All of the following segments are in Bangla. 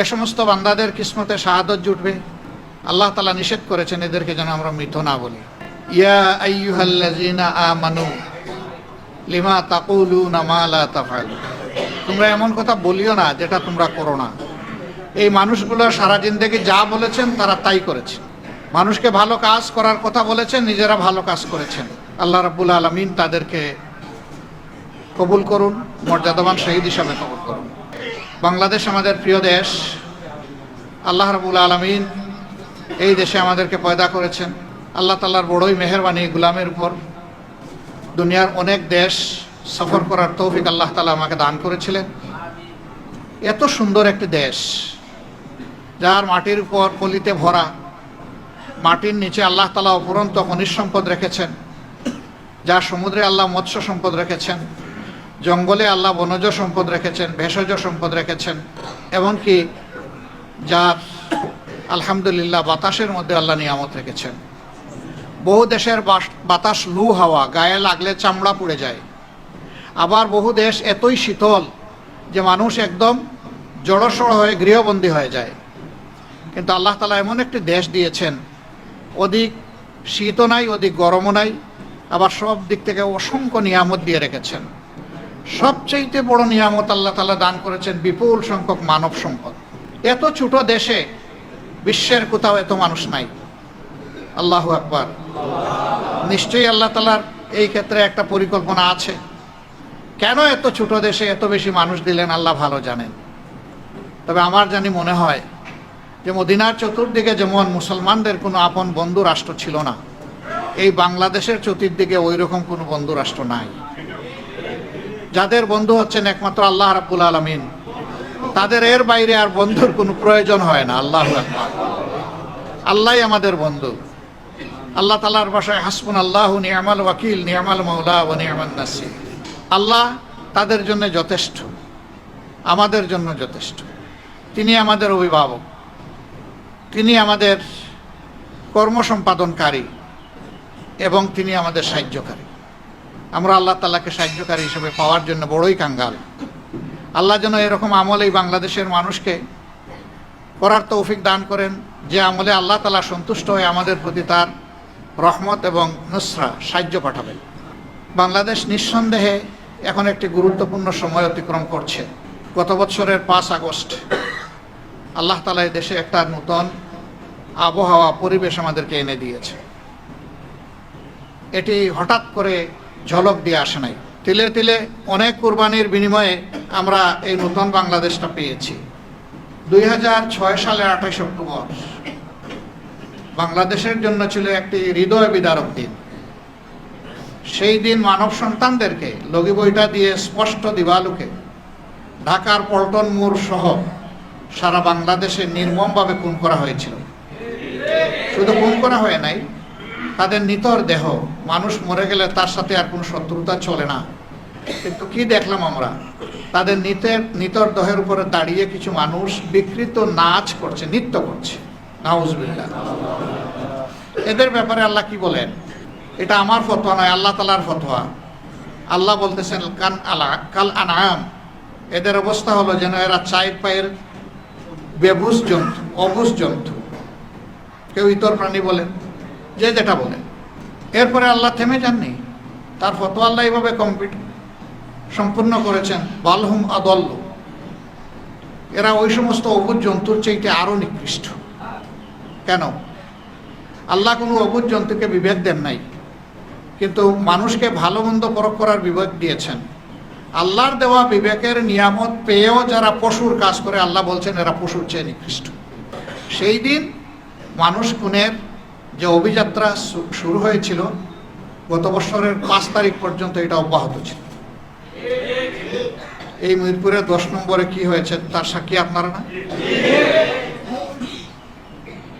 যে সমস্ত বান্দাদের কিসমতে শাহাদত জুটবে, আল্লাহ তালা নিষেধ করেছেন এদেরকে যেন আমরা মৃত না বলি। ইয়া তোমরা এমন কথা বলিও না যেটা তোমরা করো না। এই মানুষগুলো সারা জিন্দেগি যা বলেছেন তারা তাই করেছেন। মানুষকে ভালো কাজ করার কথা বলেছেন, নিজেরা ভালো কাজ করেছেন। আল্লাহ রাব্বুল আলামিন তাদেরকে কবুল করুন, মর্যাদাবান শহীদ হিসাবে কবুল করুন। বাংলাদেশ আমাদের প্রিয় দেশ, আল্লাহ রাবুল আলমিন এই দেশে আমাদেরকে পয়দা করেছেন। আল্লাহ তাল্লার বড়ই মেহরবানি গুলামের উপর। দুনিয়ার অনেক দেশ সফর করার তৌফিক আল্লাহ তালা আমাকে দান করেছিলেন। এত সুন্দর একটি দেশ, যার মাটির উপর পলিতে ভরা, মাটির নিচে আল্লাহ তালা অপুরন্ত খনিজ সম্পদ রেখেছেন, যা সমুদ্রে আল্লাহ মৎস্য সম্পদ রেখেছেন। জঙ্গলে আল্লাহ বনজ সম্পদ রেখেছেন, ভেষজ সম্পদ রেখেছেন, এমনকি যার আলহামদুলিল্লাহ বাতাসের মধ্যে আল্লাহ নিয়ামত রেখেছেন। বহু দেশের বাতাস লু হাওয়া, গায়ে লাগলে চামড়া পুড়ে যায়। আবার বহু দেশ এতই শীতল যে মানুষ একদম জড়সড় হয়ে গৃহবন্দী হয়ে যায়। কিন্তু আল্লাহ তালা এমন একটি দেশ দিয়েছেন, অধিক শীতও নাই, অধিক গরমও নাই, আবার সব দিক থেকে অসংখ্য নিয়ামত দিয়ে রেখেছেন। সবচেয়েতে বড় নিয়ামত আল্লাহ তালা দান করেছেন বিপুল সংখ্যক মানব সম্পদ। এত ছোট দেশে বিশ্বের কোথাও এত মানুষ নাই। আল্লাহ আকবার। নিশ্চয়ই আল্লাহ তালার এই ক্ষেত্রে একটা পরিকল্পনা আছে। কেন এত ছোট দেশে এত বেশি মানুষ দিলেন আল্লাহ ভালো জানেন। তবে আমার জানি মনে হয় যে মদিনার চতুর্দিকে যেমন মুসলমানদের কোনো আপন বন্ধু রাষ্ট্র ছিল না, এই বাংলাদেশের চতুর্দিকে ওই রকম কোনো বন্ধু রাষ্ট্র নাই। যাদের বন্ধু হচ্ছেন একমাত্র আল্লাহ রাব্বুল আলমিন, তাদের এর বাইরে আর বন্ধুর কোনো প্রয়োজন হয় না, আল্লাহ আল্লাহ আমাদের বন্ধু। আল্লাহ তালার বাসায় হাসপুন আল্লাহ নিয়ামাল ওয়াকিল, নিয়ামাল মৌলা ও নিয়ামাল নাসি আল্লাহ তাদের জন্য যথেষ্ট, আমাদের জন্য যথেষ্ট। তিনি আমাদের অভিভাবক, তিনি আমাদের কর্ম সম্পাদনকারী এবং তিনি আমাদের সাহায্যকারী। আমরা আল্লাহ তাল্লাহকে সাহায্যকারী হিসেবে পাওয়ার জন্য বড়ই কাঙ্গাল। আল্লাহ যেন এরকম আমল এই বাংলাদেশের মানুষকে করার তৌফিক দান করেন, যে আমলে আল্লাহ তালা সন্তুষ্ট হয়ে আমাদের প্রতি তার রহমত এবং নুসরা সাহায্য পাঠাবেন। বাংলাদেশ নিঃসন্দেহে এখন একটি গুরুত্বপূর্ণ সময় অতিক্রম করছে। গত বছরের পাঁচ আগস্ট, আল্লাহ তালা দেশে একটা নূতন আবহাওয়া পরিবেশ আমাদেরকে এনে দিয়েছে। এটি হঠাৎ করে ঝলক দিয়ে আসে নাই। তিলে তিলে অনেক কোরবানির বিনিময়ে আমরা এই নতুন বাংলাদেশটা পেয়েছি। দুই ছয় সালে আঠাশ অক্টোবর, বাংলাদেশের জন্য ছিল একটি হৃদয় বিদারক দিন। সেই দিন মানব সন্তানদেরকে লগি বইটা দিয়ে স্পষ্ট দিবালুকে ঢাকার পল্টন মোড় সহ সারা বাংলাদেশে নির্মমভাবে খুন করা হয়েছিল। শুধু খুন করা হয় নাই তাদের নিতর দেহ। মানুষ মরে গেলে তার সাথে আর কোনো শত্রুতা চলে না। কিন্তু কি দেখলাম আমরা? তাদের নিতের নিতর দেহের উপরে দাঁড়িয়ে কিছু মানুষ বিকৃত নাচ করছে, নৃত্য করছে। নাউজবিল্লাহ। এদের ব্যাপারে আল্লাহ কি বলেন? এটা আমার ফতোয়া নয়, আল্লাহ তালার ফতোয়া। আল্লাহ বলতেছেন, কান আলা কাল আনাম এদের অবস্থা হলো যেন এরা চায়ের পায়ের বেবুস জন্তু, অবুজ জন্তু। কেউ ইতর প্রাণী বলেন যে যেটা বলে। এরপরে আল্লাহ থেমে যাননি। তার ফতোয়া আল্লাহ এইভাবে কমপ্লিট সম্পূর্ণ করেছেন। বালহুম আদল্ল। এরা ওই সমস্ত অবুজ জন্তুর চাইতে আরও নিকৃষ্ট। কেন? আল্লাহ কোনো অবুজ জন্তুকে বিভেদ দেন নাই। কিন্তু মানুষকে ভালো মন্দ পরখ করার বিবেক দিয়েছেন। আল্লাহর দেওয়া বিবেকের নিয়ামত পেয়েও যারা পশুর কাজ করে, আল্লাহ বলছেন, এরা পশুর চেয়ে নিকৃষ্ট। সেই দিন মানুষ খুনের যে অভিযাত্রা শুরু হয়েছিল গত বছরের পাঁচ তারিখ পর্যন্ত এটা অব্যাহত ছিল। এই মিরপুরের দশ নম্বরে কি হয়েছে তার সাক্ষী আপনারা না?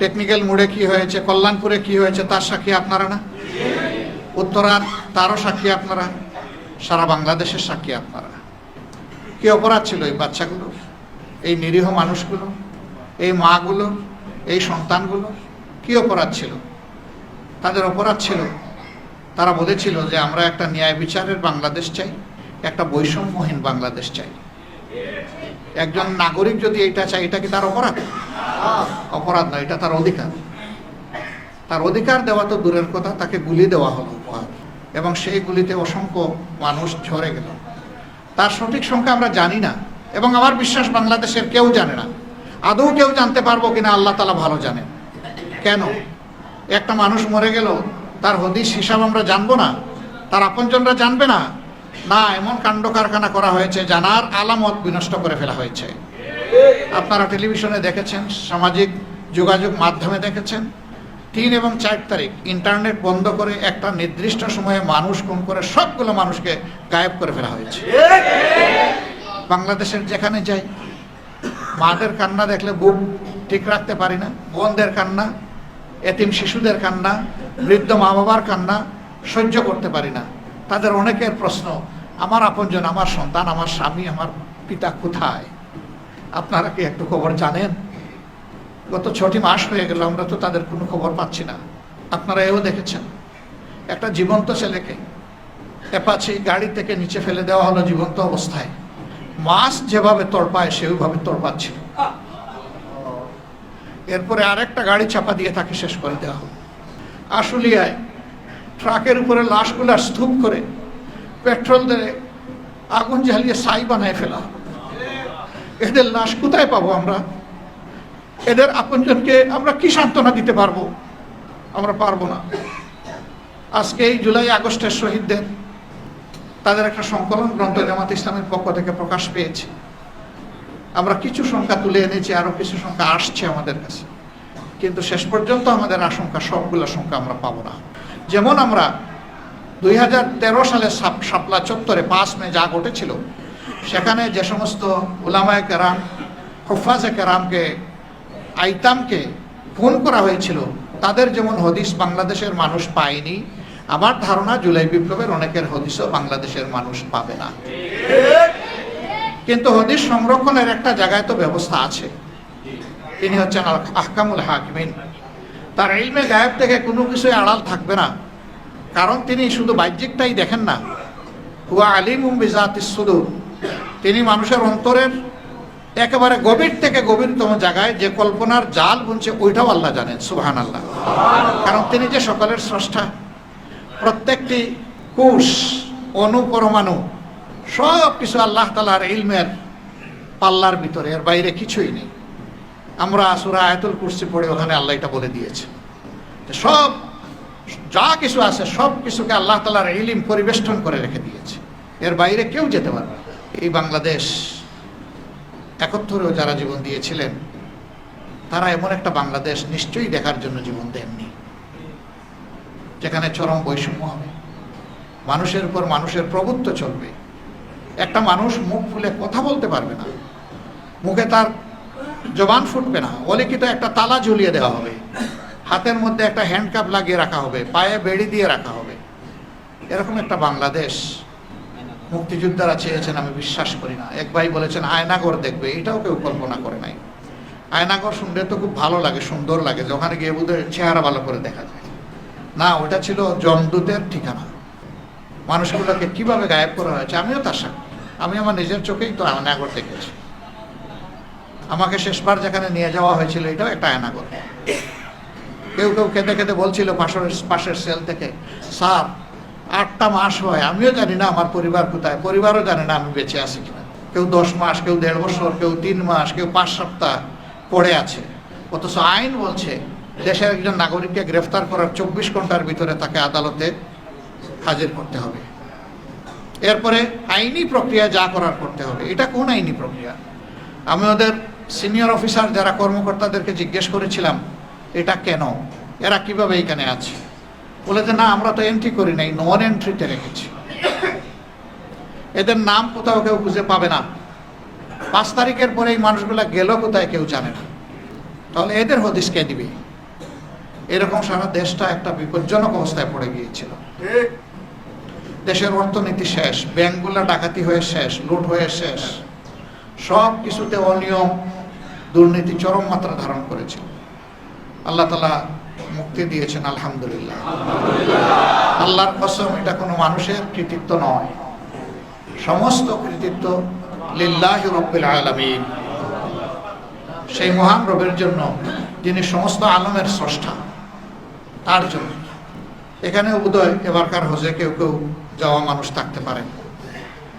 টেকনিক্যাল মোড়ে কি হয়েছে, কল্যাণপুরে কি হয়েছে তার সাক্ষী আপনারা না? উত্তরার তারও সাক্ষী আপনারা, সারা বাংলাদেশের সাক্ষী আপনারা। কি অপরাধ ছিল এই বাচ্চাগুলোর? এই নিরীহ মানুষগুলো, এই মাগুলোর এই সন্তানগুলোর কি অপরাধ ছিল? তাদের অপরাধ ছিল। তারা বলেছিল যে আমরা একটা ন্যায় বিচারের বাংলাদেশ চাই, একটা বৈষম্যহীন বাংলাদেশ চাই। একজন নাগরিক যদি এটা চায়, এটা কি তার অপরাধ? অপরাধ নয়, এটা তার অধিকার। তার অধিকার দেওয়া তো দূরের কথা, তাকে গুলি দেওয়া হলো উপহার। এবং সেই গুলিতে অসংখ্য মানুষ ঝরে গেল। তার সঠিক সংখ্যা আমরা জানি না, এবং আমার বিশ্বাস বাংলাদেশের কেউ জানে না। আদৌ কেউ জানতে পারব কিনা, আল্লাহ তালা ভালো জানেন। কেন? একটা মানুষ মরে গেল, তার হদিস হিসাব আমরা জানব না, তার আপনজনরা জানবে না। না, এমন কাণ্ড কারখানা করা হয়েছে, জানার আলামত বিনষ্ট করে ফেলা হয়েছে। আপনারা টেলিভিশনে দেখেছেন, সামাজিক যোগাযোগ মাধ্যমে দেখেছেন, তিন এবং চার তারিখ ইন্টারনেট বন্ধ করে একটা নির্দিষ্ট সময়ে মানুষ খুন করে সবগুলো মানুষকে গায়েব করে ফেলা হয়েছে। বাংলাদেশের যেখানে যাই, মাদের কান্না দেখলে বুক ঠিক রাখতে পারি না বোনদের কান্না এতিম শিশুদের কান্না, বৃদ্ধ মা বাবার কান্না সহ্য করতে পারি না। তাদের অনেকের প্রশ্ন, আমার আপনজন, আমার সন্তান, আমার স্বামী, আমার পিতা কোথায়? আপনারা কি একটু খবর জানেন? গত ছটি মাস হয়ে গেল, আমরা তো তাদের কোনো খবর পাচ্ছি না। আপনারা এও দেখেছেন, একটা জীবন্ত ছেলেকে অ্যাপাচি গাড়ি থেকে নিচে ফেলে দেওয়া হলো জীবন্ত অবস্থায়। মাছ যেভাবে তড়পায়, সেভাবে তড়পাচ্ছিল। এরপরে আরেকটা গাড়ি চাপা দিয়ে তাকে শেষ করে দেওয়া হবে আশুলিয়ায় ট্রাকের উপরে লাশগুলা স্তূপ করে পেট্রোল দিয়ে আগুন জ্বালিয়ে ছাই বানায় ফেলা এদের লাশ কোথায় পাবো আমরা? এদের আপনজনকে আমরা কি সান্ত্বনা দিতে পারব? আমরা পারব না। আজকে এই জুলাই আগস্টের শহীদদের তাদের একটা সংকলন গ্রন্থ জামাত ইসলামের পক্ষ থেকে প্রকাশ পেয়েছে। আমরা কিছু সংখ্যা তুলে এনেছি, আরও কিছু সংখ্যা আসছে আমাদের কাছে। কিন্তু শেষ পর্যন্ত আমাদের আশঙ্কা, সবগুলো সংখ্যা আমরা পাবো না। যেমন আমরা দুই হাজার তেরো সালে সাপ- শাপলা চত্বরে পাঁচ মে যা ঘটেছিল, সেখানে যে সমস্ত উলামায় কেরাম, হফাজে কেরামকে, আইতামকে ফোন করা হয়েছিল, তাদের যেমন হদিস বাংলাদেশের মানুষ পায়নি আমার ধারণা জুলাই বিপ্লবের অনেকের হদিসও বাংলাদেশের মানুষ পাবে না। কিন্তু হদিস সংরক্ষণের একটা জায়গায় তো ব্যবস্থা আছে। তিনি হচ্ছেন আহকামুল হাকিমিন। তার ইলমে গায়েব থেকে কোনো কিছুই আড়াল থাকবে না। কারণ তিনি শুধু বাহ্যিকটাই দেখেন না। হুয়া আলিম বিজাতিস সুদূর। তিনি মানুষের অন্তরের একেবারে গভীর থেকে গভীরতম জায়গায় যে কল্পনার জাল বুনছে, ওইটাও আল্লাহ জানেন সুহান আল্লাহ কারণ তিনি যে সকলের স্রষ্টা, প্রত্যেকটি কুশ অনুপরমাণু সব কিছু আল্লাহ তালার ইলমের পাল্লার ভিতরে, এর বাইরে কিছুই নেই। আমরা সুরা আয়াতুল কুরসি পড়ে ওখানে আল্লাহ এটা বলে দিয়েছে। সব, যা কিছু আছে সব কিছুকে আল্লাহ তালার ইলিম পরিবেষ্টন করে রেখে দিয়েছে। এর বাইরে কেউ যেতে পারবে। এই বাংলাদেশ একত্তরেও যারা জীবন দিয়েছিলেন, তারা এমন একটা বাংলাদেশ নিশ্চয়ই দেখার জন্য জীবন দেননি, যেখানে চরম বৈষম্য হবে। মানুষের উপর মানুষের প্রভুত্ব চলবে। একটা মানুষ মুখ ফুলে কথা বলতে পারবে না। মুখে তার জবান ফুটবে না। অলিখিত একটা তালা ঝুলিয়ে দেওয়া হবে। হাতের মধ্যে একটা হ্যান্ডকাপ লাগিয়ে রাখা হবে। পায়ে বেড়ি দিয়ে রাখা হবে। এরকম একটা বাংলাদেশ মুক্তিযোদ্ধারা চেয়েছেন আমি বিশ্বাস করি না। এক ভাই বলেছেন, আয়নাগর দেখবে। এটাও কেউ কল্পনা করে নাই। আয়নাগর শুনলে তো খুব ভালো লাগে, সুন্দর লাগে, যে ওখানে গিয়ে বোধহয় চেহারা ভালো করে দেখা যায়। না, ওটা ছিল জমদূতের ঠিকানা। মানুষগুলোকে কীভাবে গায়েব করা হয়েছে, আমিও তার সাক্ষী। আমি আমার নিজের চোখেই তো আয়নাগর দেখেছি। আমাকে শেষবার যেখানে নিয়ে যাওয়া হয়েছিল, এটাও একটা আয়নাগর। কেউ কেউ খেতে খেতে বলছিল, পাশের পাশের সেল থেকে, স্যার, আটটা মাস হয়, আমিও জানি না আমার পরিবার কোথায়। পরিবারও জানে না আমি বেঁচে আছি কিনা। কেউ দশ মাস, কেউ দেড় বছর, কেউ তিন মাস, কেউ পাঁচ সপ্তাহ পড়ে আছে। অথচ আইন বলছে, দেশের একজন নাগরিককে গ্রেফতার করার চব্বিশ ঘণ্টার ভিতরে তাকে আদালতে হাজির করতে হবে। এরপরে আইনি প্রক্রিয়া যা করার করতে হবে। এটা কোন আইনি প্রক্রিয়া? আমি ওদের সিনিয়র অফিসার যারা কর্মকর্তাদেরকে জিজ্ঞেস করেছিলাম, এটা কেন? এরা কীভাবে এখানে আছে? বলে যে, না, আমরা তো এন্ট্রি করি নাই নন এন্ট্রিতে রেখেছি। এদের নাম কোথাও কেউ খুঁজে পাবে না। পাঁচ তারিখের পরে এই মানুষগুলা গেল কোথায় কেউ জানে না। তাহলে এদের হদিস কে দিবে? এরকম সারা দেশটা একটা বিপজ্জনক অবস্থায় পড়ে গিয়েছিল। দেশের অর্থনীতি শেষ, ব্যাংকগুলো ডাকাতি হয়ে শেষ, লুট হয়ে শেষ, সব কিছুতে অনিয়ম, দুর্নীতি চরম মাত্রা ধারণ করেছে। আল্লাহ তালা মুক্তি দিয়েছেন, আলহামদুলিল্লাহ। আল্লাহর কসম, এটা কোনো মানুষের কৃতিত্ব নয়। সমস্ত কৃতিত্ব লিল্লাহি রব্বিল আলামিন। সেই মহান রবের জন্য, যিনি সমস্ত আলমের স্রষ্টা, তার জন্য। এখানে উদয় এবারকার হজে কেউ কেউ যাওয়া মানুষ থাকতে পারেন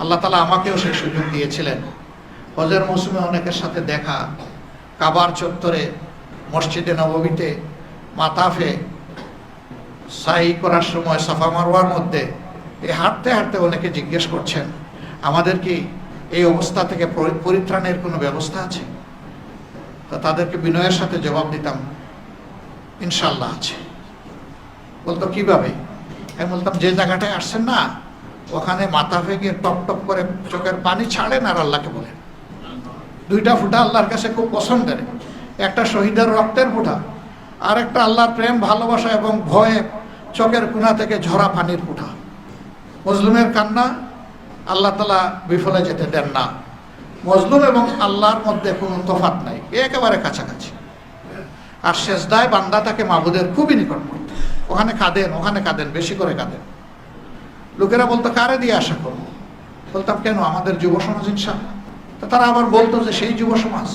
আল্লাহ তালা আমাকেও সেই সুযোগ দিয়েছিলেন। হজের মৌসুমে অনেকের সাথে দেখা, কাবার চত্বরে, মসজিদে নবমীতে মাতাফে, সাই করার সময়, সাফা মারওয়ার মধ্যে, এই হাঁটতে হাঁটতে অনেকে জিজ্ঞেস করছেন, আমাদের কি এই অবস্থা থেকে পরিত্রাণের কোনো ব্যবস্থা আছে? তা তাদেরকে বিনয়ের সাথে জবাব দিতাম ইনশাল্লাহ আছে। বলতো, কীভাবে? আমি বলতাম, যে জায়গাটায় আসছেন না, ওখানে মাথা ফেঁকে টপ টপ করে চোখের পানি ছাড়েন আর আল্লাহকে বলেন। দুইটা ফুটা আল্লাহর কাছে খুব পছন্দের। একটা শহীদের রক্তের ফুটা, আর একটা আল্লাহর প্রেম, ভালোবাসা এবং ভয়ে চোখের কুনা থেকে ঝরা পানির ফুটা। মজলুমের কান্না আল্লাহ তালা বিফলে যেতে দেন না। মজলুম এবং আল্লাহর মধ্যে কোনো তফাত নাই একেবারে কাছাকাছি। আর শেষদায় বান্দা তাকে মাবুদের খুবই নিকটবর্তী। ওখানে কাঁদেন ওখানে কাঁদেন, বেশি করে কাঁদেন। লোকেরা বলতো, কারে দিয়ে আশা করব? বলতাম, কেন? আমাদের যুব সমাজ ইনশাল্লাহ তা তারা আবার বলতো যে, সেই যুব সমাজ,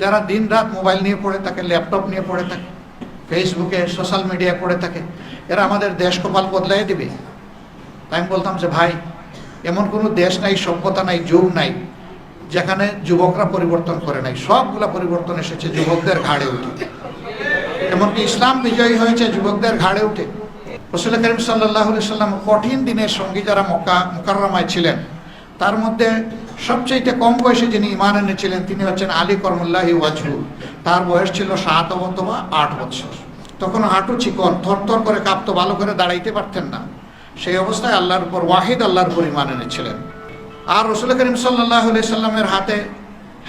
যারা দিন রাত মোবাইল নিয়ে পড়ে থাকে, ল্যাপটপ নিয়ে পড়ে থাকে, ফেসবুকে, সোশ্যাল মিডিয়ায় পড়ে থাকে, এরা আমাদের দেশ কপাল বদলাই দিবে? তাই আমি বলতাম যে, ভাই, এমন কোনো দেশ নাই, সভ্যতা নাই, যুগ নাই, যেখানে যুবকরা পরিবর্তন করে নাই। সবগুলা পরিবর্তন এসেছে, যুবকদের ঘাড়ে উঠে। এমনকি ইসলাম বিজয়ী হয়েছে যুবকদের ঘাড়ে উঠে। রসুল করিম সাল্লাহ সাল্লাম কঠিন দিনের সঙ্গী যারা মক্কা, মোকাররমায় ছিলেন, তার মধ্যে সবচেয়ে কম বয়সে যিনি ইমান এনেছিলেন, তিনি হচ্ছেন আলী করমুল্লাহি ওয়াজহু। তার বয়স ছিল সাত অথবা আট বছর। তখন হাঁটু চিকন, থরথর করে কাঁপতো, ভালো করে দাঁড়াইতে পারতেন না। সেই অবস্থায় আল্লাহর উপর ওয়াহিদ আল্লাহর উপর ইমান এনেছিলেন। আর রসুল করিম সাল্লাহ সাল্লামের হাতে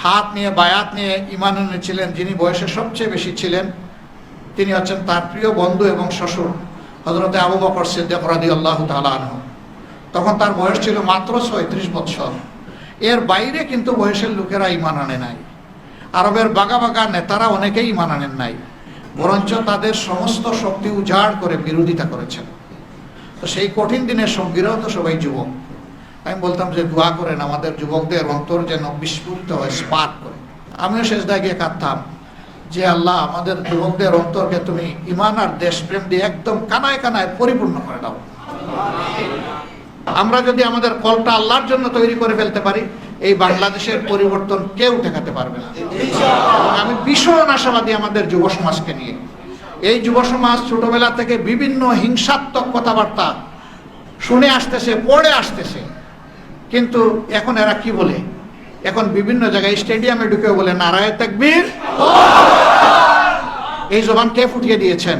হাত নিয়ে, বায়াত নিয়ে ইমান এনেছিলেন, যিনি বয়সে সবচেয়ে বেশি ছিলেন তিনি হচ্ছেন তার প্রিয় বন্ধু এবং শ্বশুর হজরতে আবু বকর সিদ্দিক রাদি আল্লাহ তালাহ তখন তার বয়স ছিল মাত্র ছয়ত্রিশ বছর এর বাইরে কিন্তু বয়সের লোকেরা ইমান আনে নাই। আরবের বাগা বাগা নেতারা অনেকেই ইমান আনেন নাই। বরঞ্চ তাদের সমস্ত শক্তি উজাড় করে বিরোধিতা করেছেন। তো সেই কঠিন দিনের সঙ্গীরাও তো সবাই যুবক। আমি বলতাম যে দোয়া করেন আমাদের যুবকদের অন্তর যেন বিস্ফুরিত হয়, স্পার্ক করে। আমিও শেষ দাগিয়ে কাঁদতাম। যে আল্লাহ আমাদের যুবকদের অন্তরকে তুমি ইমান আর দেশপ্রেম দিয়ে একদম কানায় কানায় পরিপূর্ণ করে দাও। আমরা যদি আমাদের কলটা আল্লাহর জন্য তৈরি করে ফেলতে পারি, এই বাংলাদেশের পরিবর্তন কেউ ঠেকাতে পারবে না। আমি ভীষণ আশাবাদী আমাদের যুব সমাজকে নিয়ে। এই যুব সমাজ ছোটবেলা থেকে বিভিন্ন হিংসাত্মক কথাবার্তা শুনে আসতেছে, পড়ে আসতেছে। কিন্তু এখন এরা কি বলে? এখন বিভিন্ন জায়গায় স্টেডিয়ামে ঢুকে বলে নারায় তাকবীর। এই জবান কে ফুটিয়ে দিয়েছেন?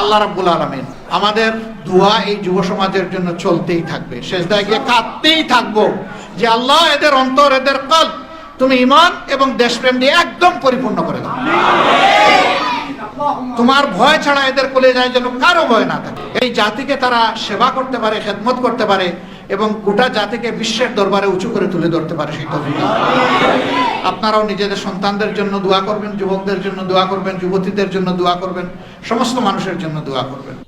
আল্লাহ রাব্বুল আলামিন। আমাদের দোয়া এই যুব সমাজের জন্য চলতেই থাকবে। শেষদায় গিয়ে কাঁদতেই থাকব যে আল্লাহ, এদের অন্তর, এদের কল তুমি ইমান এবং দেশপ্রেম দিয়ে একদম পরিপূর্ণ করে দাও। তোমার ভয় ছাড়া এদের কোলে যায় যেন কারও ভয় না থাকে। এই জাতিকে তারা সেবা করতে পারে, খেদমত করতে পারে এবং গোটা জাতিকে বিশ্বের দরবারে উঁচু করে তুলে ধরতে পারে সেই তফিক আপনারাও নিজেদের সন্তানদের জন্য দোয়া করবেন, যুবকদের জন্য দোয়া করবেন, যুবতীদের জন্য দোয়া করবেন, সমস্ত মানুষের জন্য দোয়া করবেন।